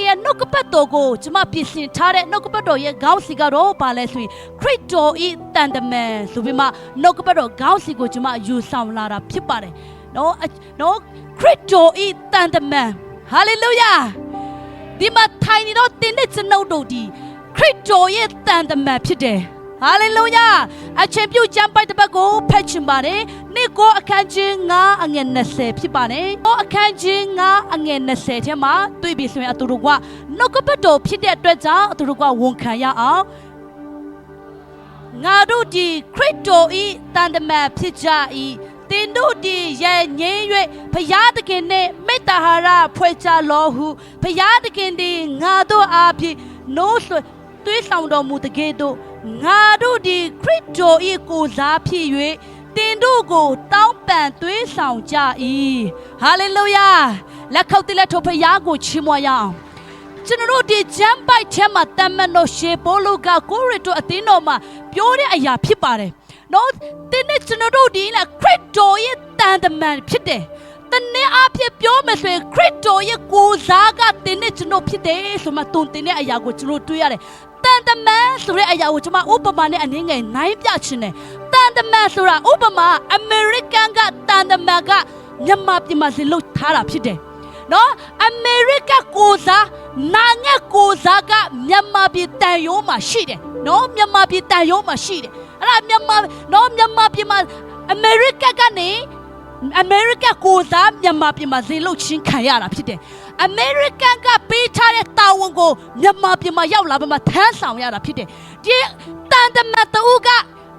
ခင်ရဲ့နှုတ်ကပတ်တော်ကိုကျွန်မပြင်ဆင်ထားတဲ့နှုတ်ကပတ်တော်ရဲ့ခေါင်းစီကတော့ဘာလဲဆိုရင်ခရစ်တော်ဤတန်တမန်ဆိုပြီးမှနှုတ်ကပတ်တော်ခေါင်းစီကိုကျွန်မယူဆောင်လာတာဖြစ်ပါတယ်နော်အနော်ခရစ်တော်ဤတန်တမန်ဟာလေလုယာဒီမှာထိုင်နေတော့တင်းတဲ့ကျွန်ုပ်တို့ဒီခရစ်တော်ရဲ့တန်တမန်ဖြစ်တယ်ဟာလေလုယာအချင်းပြုတ်ကျမ်းပိုက်တစ်ပတ်ကိုဖတ်ချင်ပါတယ် နေ့ကိုအခန်းချင်း9အငယ်20ဖြစ်ပါတယ်ကိုအခန်းချင်း9အငယ်20ထဲမှာတွေ့ပြီဆိုရင်အတူတူကနှုတ်ကပတ်တော်ဖြစ်တဲ့အတွက်ကြောင့်အတူတူကဝန်ခံရအောင်ငါတို့ဒီခရစ်တော်ဤတန်တမန်ဖြစ်ကြ၏တင်တို့ဒီရဲ့ငင်း၍ဘုရားသခင်နှင့်မေတ္တာဟာရဖွဲ့ကြလောဟုဘုရားသခင်သည်ငါတို့အားဖြင့်နိုးဆွသွေးဆောင်တော်မူတကယ်တော့ငါတို့ဒီခရစ်တော်ဤကိုစားဖြစ်၍ တင်တို့ကိုတောင်းပန်သွေးဆောင်ကြ၏ဟာလေလုယာလက်ခုပ်တိလက်ထိုဖရားကိုချီးမွမ်းရအောင်ကျွန်တော်တို့ဒီဂျမ်ပိုက်ထဲမှာတမန်တော်ရှေပိုလိုကကိုရီတိုအသင်းတော်မှာပြောတဲ့အရာဖြစ်ပါတယ်။နော်တင်းနဲ့ကျွန်တော်တို့ဒီလားခရစ်တော်ရဲ့တန်တမန်ဖြစ်တယ်။တနေ့အဖြစ်ပြောမယ်ဆိုရင်ခရစ်တော်ရဲ့ကိုယ်စားကတင်းနဲ့ကျွန်တော်ဖြစ်တယ်ဆိုမှတုံတင်တဲ့အရာကိုကျွန်တော်တွေ့ရတယ်။တန်တမန်ဆိုတဲ့အရာကိုကျွန်မဥပမာနဲ့အနည်းငယ်နိုင်ပြချင်တယ်။တ န်တမန်ဆိုတာဥပမာအမေရိကန်ကတန်တမန်ကမြန်မာပြည်မှာစီလို့ထားတာဖြစ်တယ်။နော်အမေရိကကိုစားနာငက်ကိုစားကမြန်မာပြည်တန်ရုံးမှာရှိတယ်နော်မြန်မာပြည်တန်ရုံးမှာရှိတယ်အဲ့ဒါမြန်မာနော်မြန်မာပြည်မှာအမေရိကကနေအမေရိကကိုစားမြန်မာပြည်မှာဇေလုတ်ချင်းခံရတာဖြစ်တယ်အမေရိကန်ကပေးထားတဲ့တာဝန်ကိုမြန်မာပြည်မှာရောက်လာပြီးမှထမ်းဆောင်ရတာဖြစ်တယ်ဒီတန်တမတ်တူက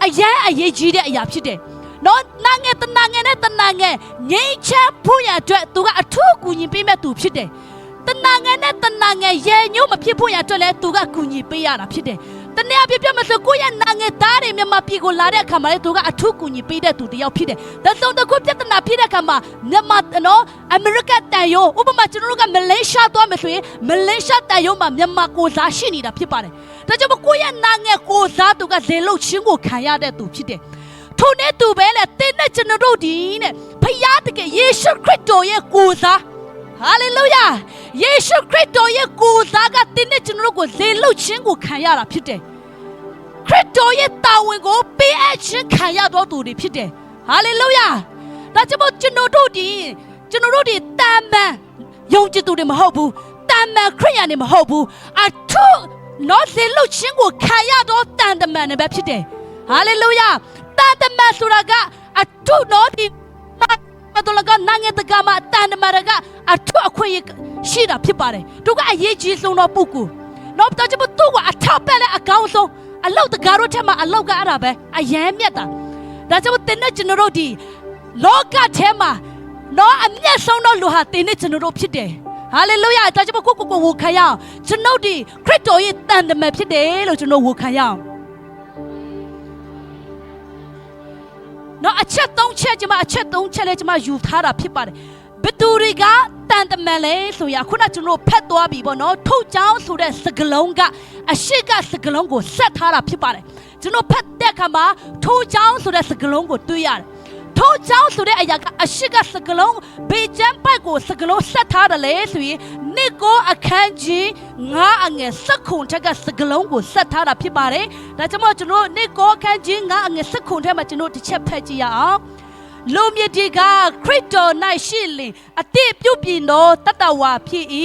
အရန်အရေးကြီးတဲ့အရာဖြစ်တယ်နော်နာငယ်တနာငယ်နဲ့တနာငယ်ငိမ့်ချဖို့ရအတွက်သူကအထူးကူညီပေးမဲ့သူဖြစ်တယ်တနာငယ်နဲ့တနာငယ်ရဲညို့မဖြစ်ဖို့ရအတွက်လည်းသူကကူညီပေးရတာဖြစ်တယ် တနေ့အပြည့်ပြမဆိုကိုယ့်ရဲ့နာငယ်သားတွေမြန်မာပြည်ကိုလာတဲ့အခါမှာလေသူကအထူးကူညီပေးတဲ့သူတစ်ယောက်ဖြစ်တယ်။ဒါဆိုတခုပြဿနာဖြစ်တဲ့အခါမှာမြန်မာနော်အမေရိကတန်ယုံဥပမာကျွန်တော်တို့ကမလေးရှားသွားမယ်ဆိုရင်မလေးရှားတန်ယုံမှာမြန်မာကိုစားရှိနေတာဖြစ်ပါတယ်။ဒါကြောင့်မို့ကိုယ့်ရဲ့နာငယ်ကိုစားသူကဇေလုတ်ချင်းကိုခံရတဲ့သူဖြစ်တယ်။ထိုနဲ့သူပဲလေတင်းနဲ့ကျွန်တော်တို့ဒီနဲ့ဖယားတကယ်ယေရှုခရစ်တော်ရဲ့ကိုယ်စားဟာလေလုယာ ယေရှုခရစ်တော်ရဲ့ကိုယ်စားကတင်းနဲ့ကျွန်တော်တို့ကိုလေလုတ်ခြင်းကိုခံရတာဖြစ်တယ်ခရစ်တော်ရဲ့တာဝန်ကိုပေးအပ်ခြင်းခံရတော်သူတွေဖြစ်တယ်ဟာလေလုယာဒါကြောင့်မို့ကျွန်တော်တို့ဒီကျွန်တော်တို့ဒီတန်ပန်ယုံကြည်သူတွေမဟုတ်ဘူးတန်ပန်ခရိယန်တွေမဟုတ်ဘူးအထုနော်လေလုတ်ခြင်းကိုခံရတော်တန်တမန်တွေပဲဖြစ်တယ်ဟာလေလုယာတန်တမန်ဆိုတာကအထုနော်ဒီမတော်လကနငယ်တကမှာတန်တမန်ကအထုအခွင့်အရေး ရှိတာဖြစ်ပါတယ်သူကအရေးကြီးဆုံးတော့ပုဂ္ဂိုလ်နော်တော့ကျမသူ့ကအထောက်ပံ့တဲ့အကောင်းဆုံးအလောက်တကားတို့ထက်မှာအလောက်ကအဲ့ဒါပဲအယမ်းမြတ်တာဒါကြောင့်တင်တဲ့ကျွန်တော်တို့ဒီလောကထဲမှာနော်အမျက်ဆုံးတော့လူဟာတင်တဲ့ကျွန်တော်တို့ဖြစ်တယ်ဟာလေလုယာဒါကြောင့်ကိုကိုကိုဝခံရအောင်ကျွန်ုပ်ဒီခရစ်တော်ရဲ့တန်တမန်ဖြစ်တယ်လို့ကျွန်တော်ဝခံရအောင်နော်အချက်၃ချက်ကျမအချက်၃ချက်လဲကျမယူထားတာဖြစ်ပါတယ်ဘသူတွေက တန်တမန်လဲဆိုရခုနကျွန်တော်ဖက်သွားပြီပေါ့နော်ထုတ်ချောင်းဆိုတဲ့စကလုံးကအရှိကစကလုံးကိုဆက်ထားတာဖြစ်ပါတယ်ကျွန်တော်ဖက်တဲ့အခါမှာထုတ်ချောင်းဆိုတဲ့စကလုံးကိုတွေးရတယ်ထိုးချောင်းဆိုတဲ့အရာကအရှိကစကလုံးဘေချမ်းပိုက်ကိုစကလုံးဆက်ထားတယ်လေဆိုရင်နိကိုအခန်းကြီးငါအငယ်စက်ခုန်ထက်ကစကလုံးကိုဆက်ထားတာဖြစ်ပါတယ်ဒါကြောင့်မို့ကျွန်တော်နိကိုအခန်းကြီးငါအငယ်စက်ခုန်ထက်မှာကျွန်တော်တစ်ချက်ဖတ်ကြည့်ရအောင် လူမြစ်ဒီကခရစ်တော်၌ရှိလင်အတိပြုတ်ပြင်တော်တတဝါဖြစ်၏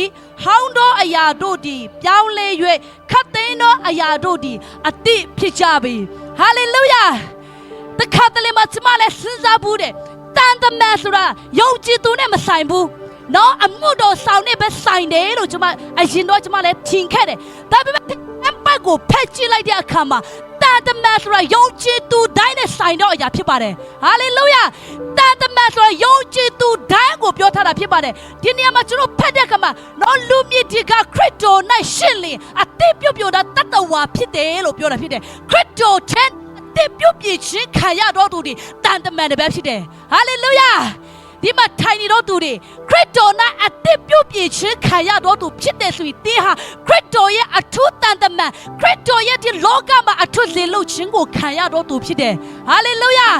ဟောင်းသောအရာတို့သည်ပြောင်းလဲ၍ခတ်သိမ်းသောအရာတို့သည်အတိဖြစ်ကြပြီဟာလေလုယာတခါတလေမှကျမလည်းစဉ်းစားဘူးတဲ့တန်တမန်ဆိုတာယုံကြည်သူနဲ့မဆိုင်ဘူးနော်အမှုတော်ဆောင်နဲ့ပဲဆိုင်တယ်လို့ကျမအရင်တော့ကျမလည်းထင်ခဲ့တယ်ဒါပေမဲ့အပတ်ကိုဖက်ကြည့်လိုက်တဲ့အခါမှာတ န်တမန်ဆိုတာယုံကြည်သူတိုင်းနဲ့ဆိုင်တော့အရာဖြစ်ပါတယ်ဟာလေလုယာတန်တမန်ဆိုတာယုံကြည်သူတိုင်းကိုပြောထားတာဖြစ်ပါတယ်ဒီနေရာမှာကျွန်တော်ဖတ်တဲ့အခါမှာနော်လူမြင့်ဒီကခရစ်တော်၌ရှင်းလင်အတိပြုတ်ပြုတ်တာတတဝါဖြစ်တယ်လို့ပြောတာဖြစ်တယ်ခရစ်တော်တဲ့တဲ့ပြုတ်ပြည့်ခြင်းခံရတော့သူတွေတန်တမန်တွေပဲဖြစ်တယ်ဟာလေလုယာ ဒီမှာထိုင်နေတော့သူတွေခရစ်တော်နဲ့အသက်ပြုတ်ပြည့်ခြင်းခံရတော့သူဖြစ်တယ်ဆိုရင်တင်းဟာခရစ်တော်ရဲ့အထူးတန်တမန်ခရစ်တော်ရဲ့ဒီလောကမှာအထူးလေလို့ခြင်းကိုခံရတော့သူဖြစ်တယ်ဟာလေလုယာ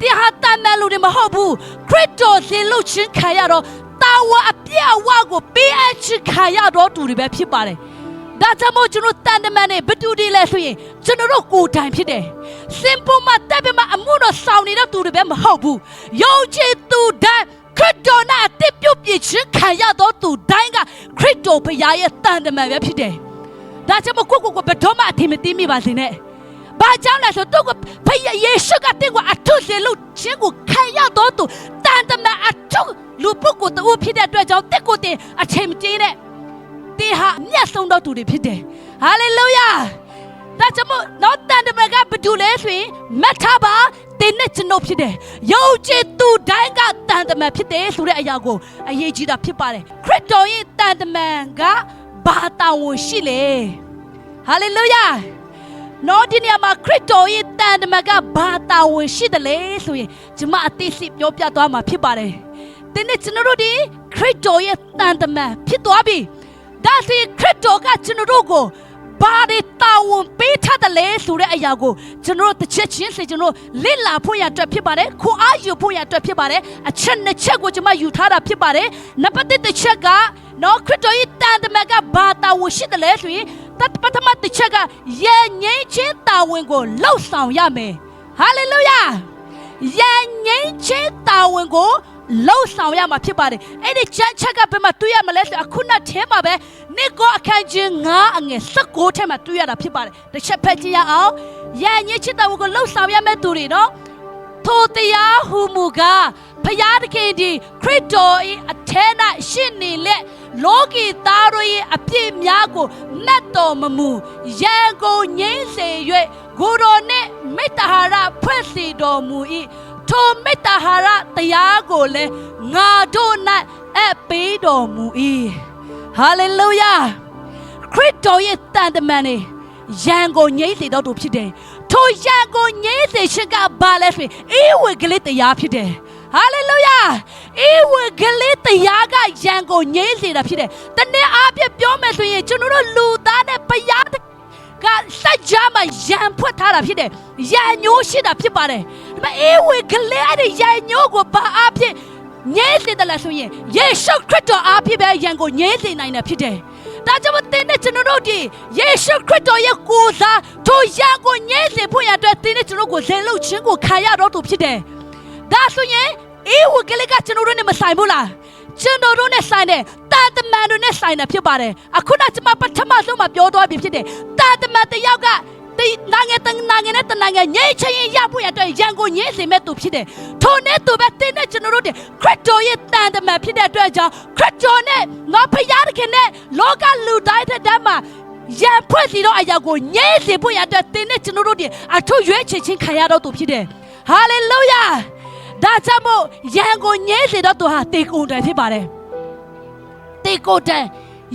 တင်းဟာတန်တမန်လူတွေမဟုတ်ဘူးခရစ်တော်လေလို့ခြင်းခံရတော့တာဝအပြည့်အဝကိုပေးအပ်ချချခံရတော့သူတွေပဲဖြစ်ပါတယ်ဒါကြောင့်မို့ကျွန်တော်တန်တမန်နဲ့ဘသူတွေလဲဆိုရင်ကျွန်တော်တို့ကိုယ်တိုင်ဖြစ်တယ် စင်ပေါ်မှာတက်ပြမှာအမှုတော်ဆောင်နေတဲ့သူတွေပဲမဟုတ်ဘူးယုံကြည်သူတိုင်းခရစ်တော်နဲ့အသက်ပြုတ်ပြည့်ခြင်းခံရတော့သူတိုင်းကခရစ်တော်ဘုရားရဲ့တန်တမန်ပဲဖြစ်တယ်ဒါကြောင့်မို့ကိုကိုကိုဘယ်တော့မှအထင်မသေးမိပါစေနဲ့ဘာကြောင့်လဲဆိုတော့ကိုဖယားယေရှုကတင့်ကိုအထုစေလို့ချင်းကိုခံရတော့သူတန်တမန်အထုလူပုဂ္ဂိုလ်တူဖြစ်တဲ့အတွက်ကြောင့်တက်ကိုတင်အချိန်မကျင်းတဲ့တင်ဟာအမျက်ဆုံးတော့သူတွေဖြစ်တယ်ဟာလေလုယာ ဒါကြောင့်မို့တော့တန်တမန်ကဘာတူလဲဆိုရင်မတ်ထားပါတင်နဲ့ကျွန်ုပ်ဖြစ်တယ်ယုံကြည်သူတိုင်းကတန်တမန်ဖြစ်တယ်ဆိုတဲ့အရာကိုအရေးကြီးတာဖြစ်ပါတယ်ခရစ်တော်ရဲ့တန်တမန်ကဘာတာဝန်ရှိလဲဟာလေလုယာနော်ဒီနေရာမှာခရစ်တော်ရဲ့တန်တမန်ကဘာတာဝန်ရှိတယ်လဲဆိုရင်ကျွန်မအသိစိတ်ပြောပြသွားမှာဖြစ်ပါတယ်။ဒီနေ့ကျွန်တော်တို့ဒီခရစ်တော်ရဲ့တန်တမန်ဖြစ်သွားပြီ။ဒါဆိုရင်ခရစ်တော်ကကျွန်တော်တို့ကို ဘာတွေတာဝန်ပေးထားတယ်လဲဆိုတဲ့အရာကိုကျွန်တော်တို့တစ်ချက်ချင်းစီကျွန်တော်တို့လစ်လာဖို့ရအတွက်ဖြစ်ပါတယ်။ခွန်အားယူဖို့ရအတွက်ဖြစ်ပါတယ်။အချက်နှစ်ချက်ကိုကျွန်မယူထားတာဖြစ်ပါတယ်။နံပါတ်တစ်ချက်ကနော်ခရစ်တော်ရဲ့တန်တမန်ကဘာတာဝန်ရှိတယ်လဲဆိုရင်တတ်ပထမတစ်ချက်ကယဉ်ငိမ့်ခြင်းတာဝန်ကိုလှုပ်ဆောင်ရမယ်ဟာလေလုယာယဉ်ငိမ့်ခြင်းတာဝန်ကို လှုပ်ဆောင်ရမှာဖြစ်ပါတယ်အဲ့ဒီချမ်းချက်ကဘယ်မှာတွေ့ရမလဲဆိုအခုနထဲမှာပဲနေကောအခန်းချင်း9အငယ်16ထဲမှာတွေ့ရတာဖြစ်ပါတယ်တစ်ချက်ဖတ်ကြည့်ရအောင်ယဉ်ငိမ့်ခြင်းတာဝန်ကိုလှုပ်ဆောင်ရမယ့်သူတွေနော်ထိုတရားဟူမူကားဖျားသခင်ဒီခရစ်တော်၏အထဲ၌ရှင့်နေလက်လောကီသားတို့၏အပြစ်များကိုမတ်တော်မမူရန်ကိုငိမ့်စေ၍ကိုယ်တော်နှင့်မေတ္တာဟာရဖွဲ့စီတော်မူ၏ ထိုမေတ္တာဟာရတရားကိုလည်းငါတို့၌အပ်ပေးတော်မူ၏ဟာလေလုယာခရစ်တော်ရဲ့တန်တမန်နေရန်ကိုငြိမ့်စေတော့သူဖြစ်တယ်။ထိုရန်ကိုငြိမ့်စေခြင်းကဘာလဲဆိုရင်အေဝံဂေလိတရားဖြစ်တယ်။ဟာလေလုယာ။အေဝံဂေလိတရားကရန်ကိုငြိမ့်စေတာဖြစ်တယ်။တနေ့အားဖြင့်ပြောမယ်ဆိုရင်ကျွန်တော်တို့လူသားနဲ့ဘုရားကစัจ जा မှာရန်ဖွက်ထားတာဖြစ်တယ်။ရန်ညိုးရှိတာဖြစ်ပါတယ်။ဒါပေမဲ့အေဝံဂေလိအဲ့ဒီရန်ညိုးကိုဘာအားဖြင့်ငြိမ့်စေတယ်လဲဆိုရင်ယေရှုခရစ်တော်အားဖြင့်ပဲရန်ကိုငြိမ့်စေနိုင်တာဖြစ်တယ်။ဒါကြောင့်မတင်းနဲ့ကျွန်တော်တို့ဒီယေရှုခရစ်တော်ရဲ့ကိုယ်စားထိုရန်ကိုညှင်းစေဖို့ရအတွက်တင်းနဲ့ကျွန်တော်ကိုဇေလုတ်ခြင်းကိုခံရတော့သူဖြစ်တယ်။ဒါဆိုရင်အေဝကလေးကကျွန်တော်တို့နဲ့မဆိုင်ဘူးလား။ကျွန်တော်တို့နဲ့ဆိုင်တယ်တာတမန်တို့နဲ့ဆိုင်တယ်ဖြစ်ပါတယ်။အခုနကျွန်မပထမဆုံးမှာပြောသွားပြီဖြစ်တယ်။တာတမန်တစ်ယောက်က ဒီနာငယ်တနာငယ်နဲ့တနာငယ်ညှိချင်းရင်ရဖို့ရအတွက်ရန်ကိုညှင်းစေမဲ့သူဖြစ်တယ်။ထိုနဲ့သူပဲတင်းနဲ့ကျွန်တော်တို့တဲ့ခရစ်တော်ရဲ့တန်တမန်ဖြစ်တဲ့အတွက်ကြောင့်ခရစ်တော်နဲ့ငါဖယားသခင်နဲ့လောကလူတိုင်းတဲ့တမ်းမှာရန်ဖွဲ့စီတော့အရာကိုညှင်းစေဖို့ရအတွက်တင်းနဲ့ကျွန်တော်တို့တဲ့အထုရွေးချယ်ခြင်းခံရတော့သူဖြစ်တယ်။ဟာလေလုယာ။ဒါကြောင့်မို့ရန်ကိုညှင်းစေတော့သူဟာတေကုန်တယ်ဖြစ်ပါတယ်။တေကိုတန်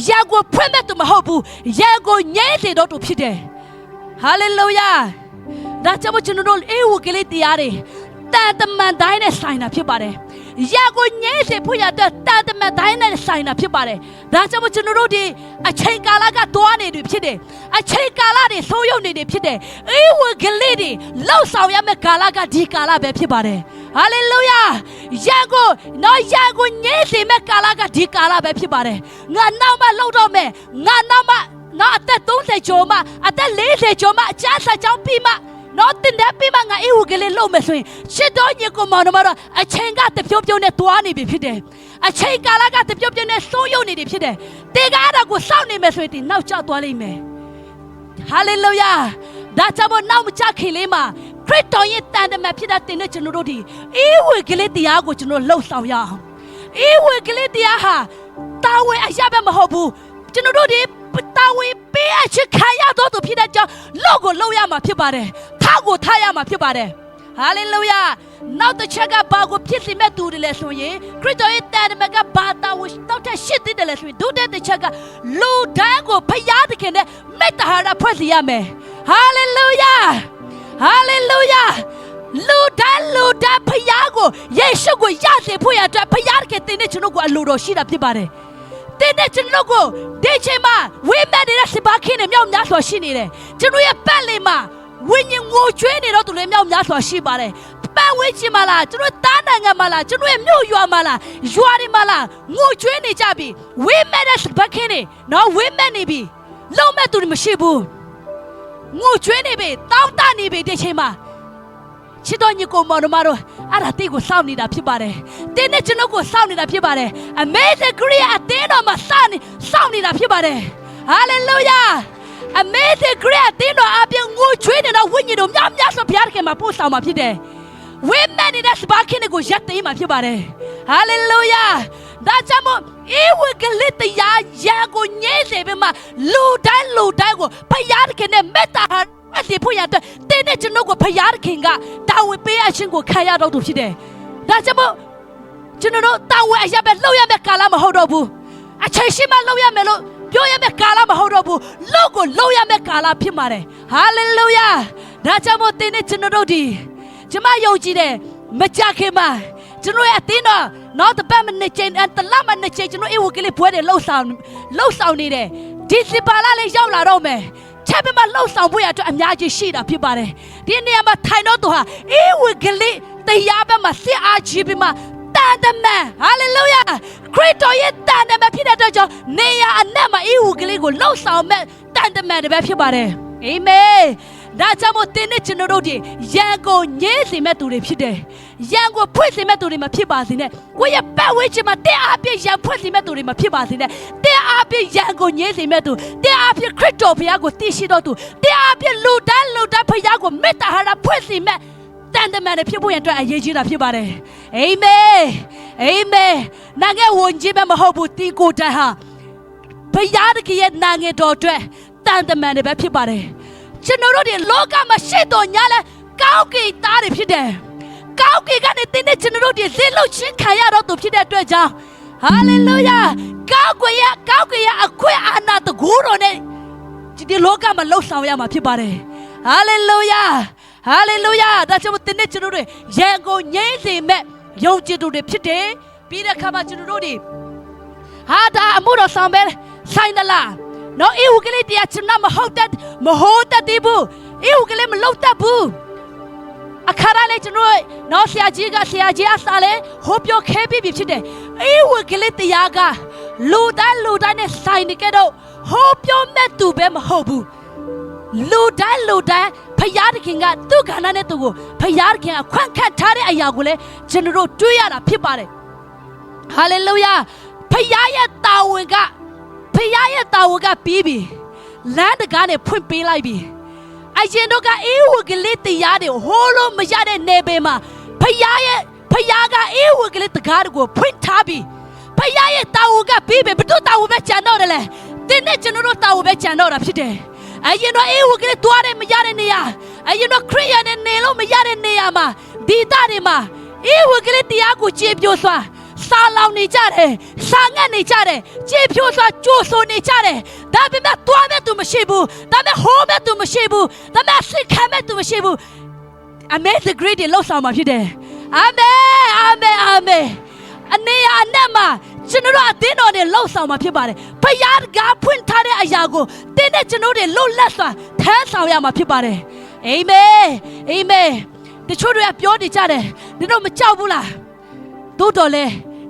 ရန်ကိုဖွင့်မဲ့သူမဟုတ်ဘူးရန်ကိုညှဲစေတော့သူဖြစ်တယ် ဟာလေလုယာဒါကြောင့်မို့ကျွန်တော်တို့အေဝကလေးတရားတွေတန်တမန်တိုင်းနဲ့ဆိုင်တာဖြစ်ပါတယ်ရန်ကိုညှဲစေဖို့ရတဲ့တန်တမန်တိုင်းနဲ့ဆိုင်တာဖြစ်ပါတယ်ဒါကြောင့်မို့ကျွန်တော်တို့ဒီအချိန်ကာလကတွားနေတယ်ဖြစ်တယ်အချိန်ကာလတွေဆိုးရုံနေတယ်ဖြစ်တယ်အေဝကလေးတွေလောက်ဆောင်ရမယ့်ကာလကဒီကာလပဲဖြစ်ပါတယ်ဟာလေလုယာရန်ကိုနော်ရန်ကိုညှဲစေမဲ့ကာလကဒီကာလပဲဖြစ်ပါတယ်ငါနောက်မှလောက်တော့မယ်ငါနောက်မှ နော်အသက်30ကျော်မှအသက်40ကျော်မှအချမ်းစာကြောင်းပြီးမှနော်တင်တဲ့ပြီးမှငါအေးဝကလေးလုံးမယ်ဆိုရင်ရှစ်တော်ညကိုမောင်နှမတော့အချိန်ကတပြုတ်ပြုတ်နဲ့တွားနေပြီဖြစ်တယ်အချိန်ကာလကတပြုတ်ပြုတ်နဲ့စိုးရုံနေတယ်ဖြစ်တယ်တေကားတော့ကိုစောင့်နေမယ်ဆိုရင်ဒီနောက်ကျသွားလိမ့်မယ်ဟာလေလုယာဒါကြောင့်မို့နောက်မချခင်လေးမှာခရစ်တော်ရဲ့တန်တမန်ဖြစ်တဲ့တင်တဲ့ကျွန်တော်တို့ဒီအေးဝေကလေးတရားကိုကျွန်တော်လှုပ်ဆောင်ရအောင်အေးဝေကလေးတရားဟာတာဝန်အရပဲမဟုတ်ဘူးကျွန်တော်တို့ဒီ တာဝန်ပေးအချခံရတော့သူဖြစ်တဲ့ကြောင့်လော့ကိုလှုပ်ရမှာဖြစ်ပါတယ်ထားကိုထားရမှာဖြစ်ပါတယ်ဟာလေလုယာနောက်တစ်ချက်ကဘာကိုဖြစ်စီမဲ့သူတွေလဲဆိုရင်ခရစ်တော်ရဲ့တန်တမန်ကဘာတာဝန်နောက်ထပ်ရှစ်သိတယ်လဲဆိုရင်ဒုတိယတစ်ချက်ကလူတန်းကိုဖျားသခင်နဲ့မေတ္တာဟာရဖွဲ့စီရမယ်ဟာလေလုယာဟာလေလုယာလူတန်းလူတန်းဖျားကိုယေရှုကိုရစေဖို့ရအတွက်ဖျားသခင်တင်တဲ့ကျွန်တော်ကိုအလိုတော်ရှိတာဖြစ်ပါတယ် တင်းတဲ့ကျွန်တော်ကိုဒီချိန်မှာဝိမက်နေတဲ့စပါခင်းနဲ့မြောက်များစွာရှိနေတယ်ကျွန်တော်ရဲ့ပတ်လည်မှာဝိညာဉ်ငိုကြွေးနေတော့သူလည်းမြောက်များစွာရှိပါတယ်ပန်းဝေးချင်မလားကျွန်တော်တားနိုင်ငံမလားကျွန်တော်ရဲ့မြို့ရွာမလားရွာတွေမလားငိုကြွေးနေကြပြီဝေးမဲ့တဲ့ဘက်ခင်းတွေနော်ဝေးမဲ့နေပြီလုံးမဲ့သူတွေမရှိဘူးငိုကြွေးနေပြီတောင်းတနေပြီဒီချိန်မှာ ချစ်တော်ညီကိုမောင်တို့မတို့အဲ့ဒါတိတ်ကိုစောင့်နေတာဖြစ်ပါတယ်တင်းနဲ့ကျွန်တော်ကိုစောင့်နေတာဖြစ်ပါတယ် Amazing Grace အတင်းတော်မှာစောင့်နေစောင့်နေတာဖြစ်ပါတယ် Hallelujah Amazing Grace အတင်းတော်အပြင်ငိုချွေးနေတဲ့ဝိညာဉ်တော်များများစွာဘုရားခင်မှာပို့ဆောင်မှာဖြစ်တယ်ဝိမန်နေတဲ့စပါခင်းကိုရက်သိမ်းမှာဖြစ်ပါတယ် Hallelujah ဒါကြောင့်မို့အေဝကလစ်တရားရာကိုညဲစေပြီးမှလူတိုင်းလူတိုင်းကိုဘုရားခင်နဲ့မေတ္တာဟာ အစီဖို့ရတဲ့တင်းနဲ့ကျွန်ုပ်ကိုဘုရားခင်ကတာဝန်ပေးအချင်းကိုခံရတော့သူဖြစ်တယ်ဒါကြောင့်မို့ကျွန်တော်တို့တာဝန်အရပဲလောက်ရမယ့်ကာလမဟုတ်တော့ဘူးအချိန်ရှိမှလောက်ရမယ်လို့ပြောရမယ့်ကာလမဟုတ်တော့ဘူးလောက်ကိုလောက်ရမယ့်ကာလဖြစ်ပါတယ်ဟာလေလုယာဒါကြောင့်မို့သင်နဲ့ကျွန်တော်တို့ဒီကျမယုံကြည်တယ်မကြခင်မှာကျွန်တော်ရဲ့အသင်းတော်နောက်တစ်ပတ်မနှစ်ချိန်တလမနှစ်ချိန်ကျွန်တော်အေဝကလေးဘွဲတွေလှုပ်ဆောင်လှုပ်ဆောင်နေတယ်ဒီစပါလာလေးရောက်လာတော့မယ် ချက်ပြမလှုပ်ဆောင်ဖို့ရအတွက်အများကြီးရှိတာဖြစ်ပါတယ်ဒီနေရာမှာထိုင်တော့သူဟာအေဝကလေးတရားဘက်မှာစစ်အားကြီးပြီးမှတန်တမန်ဟာလေလုယာခရစ်တော်ရဲ့တန်တမန်ဖြစ်တဲ့အတွက်ကြောင့်နေရအနက်မှာအေဝကလေးကိုလှုပ်ဆောင်မဲ့တန်တမန်တွေပဲဖြစ်ပါတယ်အာမင် ဒါကြောင့်မို့တင်းနဲ့ကျွန်တော်တို့ဒီရန်ကိုညင်းစေမဲ့သူတွေဖြစ်တယ်ရန်ကိုဖွင့်စေမဲ့သူတွေမဖြစ်ပါစေနဲ့ကိုယ့်ရဲ့ပတ်ဝန်းကျင်မှာတဲ့အားဖြင့်ရန်ဖွင့်စေမဲ့သူတွေမဖြစ်ပါစေနဲ့တဲ့အားဖြင့်ရန်ကိုညင်းစေမဲ့သူတဲ့အားဖြင့်ခရစ်တော်ဘုရားကိုသိရှိတော်သူတဲ့အားဖြင့်လူတန်းလူတန်းဘုရားကိုမေတ္တာဟာရဖွင့်စေမဲ့တန်တမန်တွေဖြစ်ဖို့ရန်အတွက်အရေးကြီးတာဖြစ်ပါတယ်အာမင်အာမင်နာငယ်ဝင်ကြီးပဲမဟုတ်ဘူးတီကိုတန်ဟာဘုရားတခင်ရဲ့နာငယ်တော်အတွက်တန်တမန်တွေပဲဖြစ်ပါတယ် ကျွန်တော်တို့ဒီလောကမှာရှိတော်ညာလဲကောင်းကင်သားတွေဖြစ်တယ်ကောင်းကင်ကနေတင်းတဲ့ကျွန်တော်တို့ဒီဇေလုချင်းခံရတော့သူဖြစ်တဲ့အတွက်ကြောင့်ဟာလေလုယာကောင်းကင်ရဲ့ကောင်းကင်ရဲ့အခွင့်အာဏာတကူတော်နဲ့ဒီလောကမှာလှုပ်ဆောင်ရမှာဖြစ်ပါတယ်ဟာလေလုယာဟာလေလုယာဒါကြောင့်တင်းနဲ့ကျွန်တော်တို့ရန်ကုန်ငြိမ့်စေမဲ့ယုံကြည်သူတွေဖြစ်တယ်ပြီးတဲ့အခါမှာကျွန်တော်တို့ဒီဟာဒါအမှုတော်ဆောင်ပဲဆိုင်သလား နော်အေဝကလေးတရားကျွန်တော်မဟုတ်တတ်မဟုတ်တတ်သေးဘူးအေဝကလေးမလုပ်တတ်ဘူးအခါရလေးကျွန်တော်နော်ဆရာကြီးကဆရာကြီးအစားလဲဟောပြောခဲပြီးပြီဖြစ်တယ်အေးဝကလေးတရားကလူတိုင်းလူတိုင်းနဲ့ဆိုင်နေကြတော့ဟောပြောမဲ့သူပဲမဟုတ်ဘူးလူတိုင်းလူတိုင်းဖယားတခင်ကသူ့ခန္ဓာနဲ့သူကိုဖယားတခင်အခွင့်ခတ်ထားတဲ့အရာကိုလည်းကျွန်တော်တို့တွေးရတာဖြစ်ပါတယ်ဟာလေလုယာဖယားရဲ့တာဝန်က ဖယားရဲ့တာဝန်ကပြီးပြီလမ်းတကားနဲ့ဖွင့်ပေးလိုက်ပြီအရင်တော့ကအေးဝကလေးတရားတွေဟိုးလို့မရတဲ့နေပေမှာဖယားရဲ့ဖယားကအေးဝကလေးတကားတွေကိုဖွင့်ထားပြီးဖယားရဲ့တာဝကပြီးပြီဘယ်သူတာဝပဲကြံတော့တယ်လဲတင်းနဲ့ကျွန်တော်တို့တာဝပဲကြံတော့တာဖြစ်တယ်အရင်တော့အေးဝကလေးတွားတယ်မရတဲ့နေရာအရင်တော့ခရိယာနဲ့နေလို့မရတဲ့နေရာမှာဒီတာတွေမှာအေးဝကလေးတရားကိုကြည်ပြိုစွာ စာလောင်နေကြတယ်စာငတ်နေကြတယ်ကြည်ဖြိုးစွာကြိုးဆိုနေကြတယ်ဒါပေမဲ့တွားမဲ့သူမရှိဘူးဒါပေမဲ့ဟိုးမဲ့သူမရှိဘူးဒါပေမဲ့စိတ်ခံမဲ့သူမရှိဘူး Amazing Great တွေလောက်ဆောင်မှာဖြစ်တယ်အာမင်အာမင်အာမင်အနေရအနက်မှာကျွန်တော်တို့အသင်းတော်တွေလှုပ်ဆောင်မှာဖြစ်ပါတယ်။ဖယားကဖွင့်ထားတဲ့အရာကိုတင်းနဲ့ကျွန်တော်တို့လှုပ်လက်စွာထမ်းဆောင်ရမှာဖြစ်ပါတယ်။အာမင်အာမင်တချို့တွေကပြောနေကြတယ်။ဒီတော့မကြောက်ဘူးလား။တို့တော်လဲ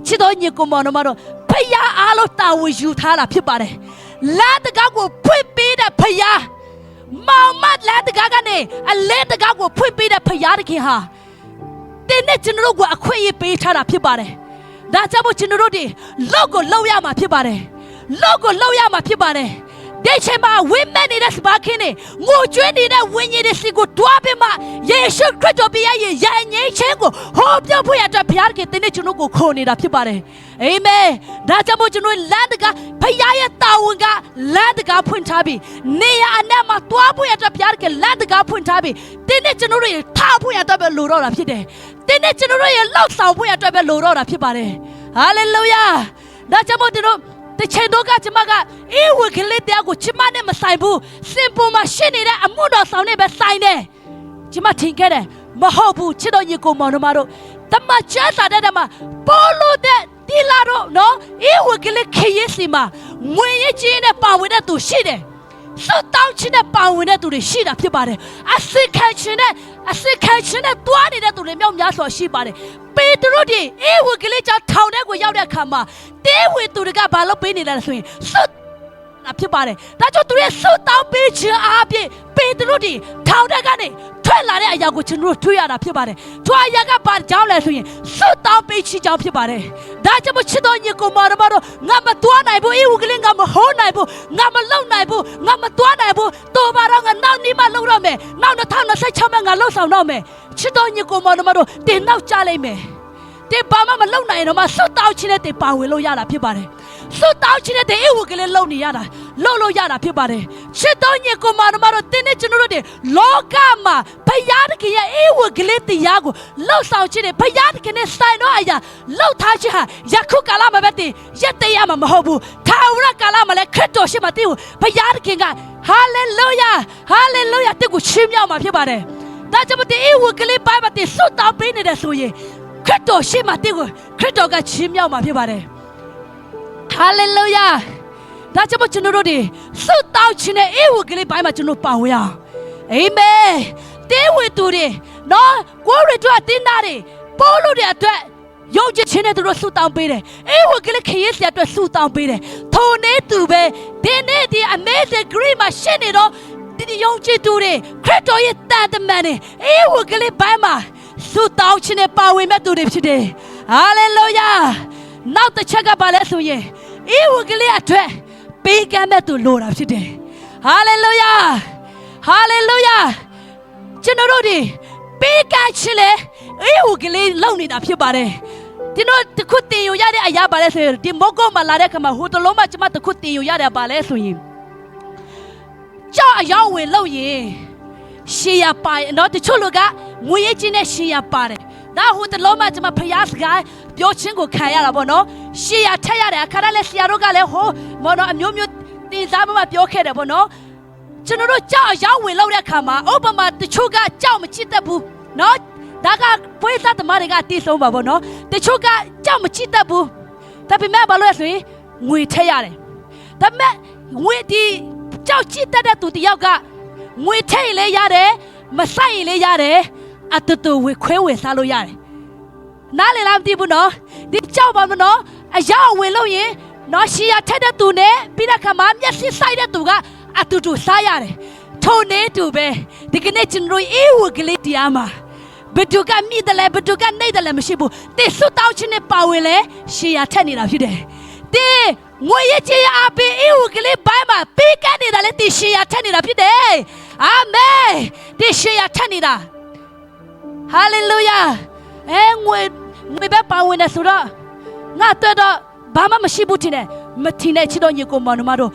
ချစ်တော်ညီကောင်မောင်တို့မတော်ဖယားအားလုံးတာဝန်ယူထားတာဖြစ်ပါတယ်။လာတကားကိုဖွင့်ပေးတဲ့ဖယားမောင်မလာတကားကနေအလဲတကားကိုဖွင့်ပေးတဲ့ဖယားတခင်ဟာတင်းနဲ့ကျွန်တော်တို့ကအခွင့်အရေးပေးထားတာဖြစ်ပါတယ်။ဒါကြောင့်မို့ကျွန်တော်တို့ဒီလောက်ကိုလောက်ရမှာဖြစ်ပါတယ်။လောက်ကိုလောက်ရမှာဖြစ်ပါတယ်။ ဒီချိန်မှာဝိမက်နေတဲ့စပါခင်းတွေငိုကြွေးနေတဲ့ဝိညာဉ်တွေစီကိုတွားပြီးမှယေရှုခရစ်တော်ဘုရားရဲ့ယဉ်ငိမ့်ခြင်းကိုဟောပြောဖို့ရတဲ့ဘုရားကတင်းနဲ့ကျွန်တော်ကိုခေါ်နေတာဖြစ်ပါတယ်။အာမင်။ဒါကြောင့်မို့ကျွန်တော်လမ်းတကားဘုရားရဲ့တာဝန်ကလမ်းတကားဖွင့်ထားပြီးနေရအနက်မှာတွားဖို့ရတဲ့ဘုရားကလမ်းတကားဖွင့်ထားပြီးတင်းနဲ့ကျွန်တော်တို့ထားဖို့ရတဲ့ပဲလိုတော့တာဖြစ်တယ်။တင်းနဲ့ကျွန်တော်တို့ရဲ့လောက်ဆောင်ဖို့ရအတွက်ပဲလိုတော့တာဖြစ်ပါတယ်ဟာလေလုယာဒါကြောင့်မို့ကျွန်တော် တစ်ချိန်တော့ကကျွန်မကအေးဝကလေးတရားကိုကျွန်မနဲ့မဆိုင်ဘူးစင်ပေါ်မှာရှင်းနေတဲ့အမှုတော်ဆောင်နဲ့ပဲဆိုင်တယ်ကျွန်မထင်ခဲ့တယ်မဟုတ်ဘူးချစ်တော်ညီကိုမောင်တို့မတို့တမချာစာတဲ့တမပေါ်လို့တဲ့ဒီလာတော့နော်အေးဝကလေးခရီးစီမှာငွေရချင်းနဲ့ပါဝင်တဲ့သူရှိတယ် စွတ်တောင်းခြင်းနဲ့ပါဝင်တဲ့သူတွေရှိတာဖြစ်ပါတယ်အစစ်ခံခြင်းနဲ့အစစ်ခံခြင်းနဲ့တွားနေတဲ့သူတွေမြောက်များစွာရှိပါတယ်ပေတရုဒီအေဝံဂေလိကြောင့်ထောင်ထဲကိုရောက်တဲ့အခါမှာတဲဝင်သူတွေကဘာလို့ပေးနေလဲဆိုရင်စွတ် တာဖြစ်ပါတယ်ဒါကြောင့်သူရဲ့စွတ်တောင်းပေးခြင်းအားဖြင့်ပေတရုဒီထောင်ထဲကနေထွက်လာတဲ့အရာကိုကျွန်တော်တို့တွေ့ရတာဖြစ်ပါတယ်ထွာအရာကဘာကြောင့်လဲဆိုရင်စွတ်တောင်းပေးခြင်းကြောင့်ဖြစ်ပါတယ်ဒါကြောင့်မချစ်တော်ညီကိုမာရမတော်ငါမတွားနိုင်ဘူးအေဝံဂေလိငါမဟောနိုင်ဘူးငါမလုံနိုင်ဘူးငါမတွားနိုင်ဘူးတော်ပါတော့ငါနောက်နေ့မှလုံတော့မယ်နောက်2026မှာငါလုံဆောင်တော့မယ်ချစ်တော်ညီကိုမာရမတော်တင်နောက်ကြလိမ့်မယ်တင်ဘာမှမလုံနိုင်ရင်တော့မဆွတ်တောင်းခြင်းနဲ့တင်ပါဝင်လို့ရတာဖြစ်ပါတယ် ဆွတ်တောင်းခြင်းနဲ့တင်အဝကလေးလုံနေရတာလုံလို့ရတာဖြစ်ပါတယ်ချစ်တော်ညီကိုမတော်မတော်တင်းနဲ့ကျွန်တော်တို့တွေလောကမှာဘုရားသခင်ရဲ့အဝကလေးတရားကိုလှုပ်ဆောင်ခြင်းနဲ့ဘုရားသခင်နဲ့ဆိုင်တော့အရာလှုပ်ထားခြင်းဟာယခုကာလမှာပဲတင်ရက်တရမှာမဟုတ်ဘူးထာဝရကာလမှာလည်းခရစ်တော်ရှိမှတင်ကိုဘုရားသခင်ကဟာလေလုယာဟာလေလုယာတင်ကိုချီးမြှောက်မှာဖြစ်ပါတယ်ဒါကြောင့်မတင်အဝကလေးပိုင်းမှာတင်ဆွတ်တောင်းပေးနေတယ်ဆိုရင်ခရစ်တော်ရှေ့မှာတင့်ကိုခရစ်တော်ကချီးမြှောက်မှာဖြစ်ပါတယ် ဟာလေလုယာဒါကြောင့်ကျွန်တော်တို့ဒီဆုတောင်းခြင်းနဲ့အေဝံကလေးပိုင်းမှာကျွန်တော်ပါဝင်ရအောင်အာမင်တေဝေသူတွေနော်ကိုရီတို့အတင်းသားတွေပိုးလို့တွေအတွက်ယုံကြည်ခြင်းနဲ့သူတို့ဆုတောင်းပေးတယ်အေဝံကလေးခရီးစရာအတွက်ဆုတောင်းပေးတယ်ထိုနေသူပဲဒီနေ့ဒီ amazing grace မှာရှင်းနေတော့ဒီဒီယုံကြည်သူတွေခရစ်တော်ရဲ့တန်တမန်တွေအေဝံကလေးပိုင်းမှာဆုတောင်းခြင်းနဲ့ပါဝင်မဲ့သူတွေဖြစ်တယ်။ဟာလေလုယာ။နောက်တစ်ချက်ကပါလဲဆိုရင် အေဝံဂေလိအတွက်ပေးကမ်းမဲ့သူလိုတာဖြစ်တယ်။ဟာလေလုယာ။ဟာလေလုယာ။ကျွန်တော်တို့ဒီပေးကမ်းခြင်းလေအေဝံဂေလိလောက်နေတာဖြစ်ပါတယ်။ဒီတော့တခုတင်ယူရတဲ့အရာပါလဲဆိုရင်ဒီမော့ကောမှာလာတဲ့ခါမှာဟိုတလုံးမှကျွန်မတခုတင်ယူရတဲ့ပါလဲဆိုရင်ကြောက်အယောင်ဝင်လို့ရင်ရှေးရပါရင်တော့တချို့လူကငွေရေးချင်းနဲ့ရှေးရပါတယ် ဒါဟိုတလုံးမှကျွန်မဖျားစကားပြောချင်းကိုခံရတာပေါ့နော်ရှေးရထက်ရတယ်အခါတိုင်းလဲဆရာတို့ကလည်းဟိုမော်နော်အမျိုးမျိုးတင်စားမှပြောခဲ့တယ်ပေါ့နော်ကျွန်တော်တို့ကြောက်အရောက်ဝင်လောက်တဲ့အခါမှာဥပမာတချို့ကကြောက်မချစ်တတ်ဘူးနော်ဒါကပွေးသားသမားတွေကတည်ဆုံးပါပေါ့နော်တချို့ကကြောက်မချစ်တတ်ဘူးဒါပေမဲ့ဘာလို့လဲဆိုရင်ငွေထက်ရတယ်ဒါပေမဲ့ငွေဒီကြောက်ချစ်တတ်တဲ့သူတယောက်ကငွေထည့်ရင်လည်းရတယ်မဆိုင်ရင်လည်းရတယ် အတူတူဝေခွဲဝေစားလို့ရတယ်နားလည်လားမသိဘူးနော်ဒီကြောက်ပါမနော်အရောက်ဝင်လို့ရင်နော်ရှီယာထက်တဲ့သူနဲ့ပြီးတဲ့ခါမှာမျက်စိဆိုင်တဲ့သူကအတူတူစားရတယ်ထုံနေတူပဲဒီကနေ့ကျွန်တော်အေးဝကလေးတရားမှာဘယ်သူကမိတယ်လဲဘယ်သူကနေတယ်လဲမရှိဘူးတိဆွတ်တောင်းခြင်းနဲ့ပါဝင်လဲရှီယာထက်နေတာဖြစ်တယ်တင်းငွေရချေအပင်အေးဝကလေးဘိုင်းမှာပေးကနေတာလဲတိရှီယာထက်နေတာဖြစ်တယ်အာမင်တိရှီယာထက်နေတာ ဟာလေလုယာအဲငွေငွေပဲပါဝင်နေဆိုတော့ငါတွေ့တော့ဘာမှမရှိဘူးတင်တယ်မထင်တဲ့ချစ်တော်ညီကိုမောင်နှမတို့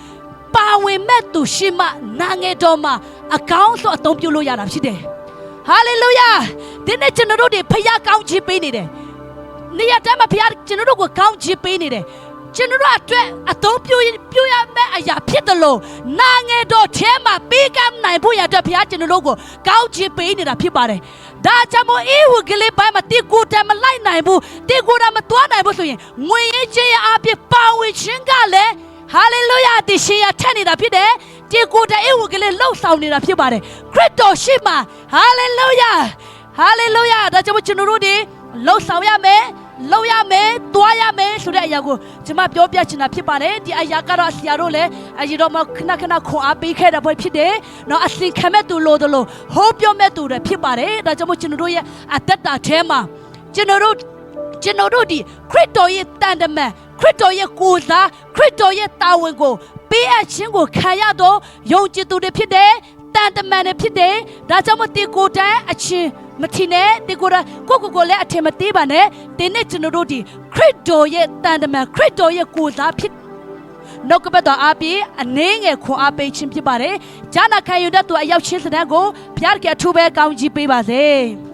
ပါဝင်မဲ့သူရှိမှနာငယ်တော်မှာအကောင်းဆုံးအသုံးပြုလို့ရတာဖြစ်တယ်ဟာလေလုယာဒီနေ့ကျွန်တော်တို့တွေဖခင်ကောင်းချီးပေးနေတယ်နေရာတိုင်းမှာဖခင်ကျွန်တော်တို့ကိုကောင်းချီးပေးနေတယ် ကျွန်တော်တို့အတွက်အသုံးပြုရင်ပြုရမယ့်အရာဖြစ်တယ်လို့နာငယ်တော်ထဲမှာပေးကမ်းနိုင်ဖို့ရတဲ့ဖခင်ကျွန်တော်တို့ကိုကောင်းချီးပေးနေတာဖြစ်ပါတယ်ဒါကြောင့်မို့အေဝကလေးပိုင်းမှာတိကိုယ်တည်းမလိုက်နိုင်ဘူးတိကိုယ်တည်းမတွားနိုင်ဘူးဆိုရင်ငွေရေးချင်းရအပြစ်ပါဝင်ခြင်းကလည်းဟာလေလုယာတရှင်ရထက်နေတာဖြစ်တယ်တိကိုယ်တည်းအေဝကလေးလှုပ်ဆောင်နေတာဖြစ်ပါတယ်ခရစ်တော်ရှိမှဟာလေလုယာဟာလေလုယာဒါကြောင့်မို့ကျွန်တော်တို့ဒီလှုပ်ဆောင်ရမယ် လောက်ရမယ်၊တွားရမယ်ဆိုတဲ့အရာကိုကျွန်မပြောပြချင်တာဖြစ်ပါတယ်။ဒီအရာကတော့ဆရာတို့လည်းအရင်တော့မှခဏခဏခွန်အားပေးခဲ့တဲ့ဘွဲဖြစ်တယ်။နော်အစင်ခံမဲ့သူလို့တို့လို့ဟောပြောမဲ့သူတွေဖြစ်ပါတယ်။ဒါကြောင့်မို့ကျွန်တော်တို့ရဲ့အသက်တာထဲမှာကျွန်တော်တို့ကျွန်တော်တို့ဒီခရစ်တော်ရဲ့တန်တမန်ခရစ်တော်ရဲ့ကိုယ်စားခရစ်တော်ရဲ့တာဝန်ကိုပေးအပ်ခြင်းကိုခံရတော့ယုံကြည်သူတွေဖြစ်တယ်။တန်တမန်တွေဖြစ်တယ်။ဒါကြောင့်မို့ဒီကိုယ်တိုင်အချင်း မထင်နဲ့ဒီကိုယ်ကိုကိုကိုလည်းအထင်မသေးပါနဲ့တင်းနဲ့ကျွန်တော်တို့ဒီခရစ်တော်ရဲ့တန်တမန်ခရစ်တော်ရဲ့ကိုယ်စားဖြစ်နှုတ်ကပတ်တော်အပြည့်အနှင်းငယ်ခွန်အားပေးခြင်းဖြစ်ပါတယ်။ဂျာနာခံယူတဲ့သူအရောက်ချင်းစတဲ့ကိုဘုရားကအထူးပဲကောင်းကြီးပေးပါစေ။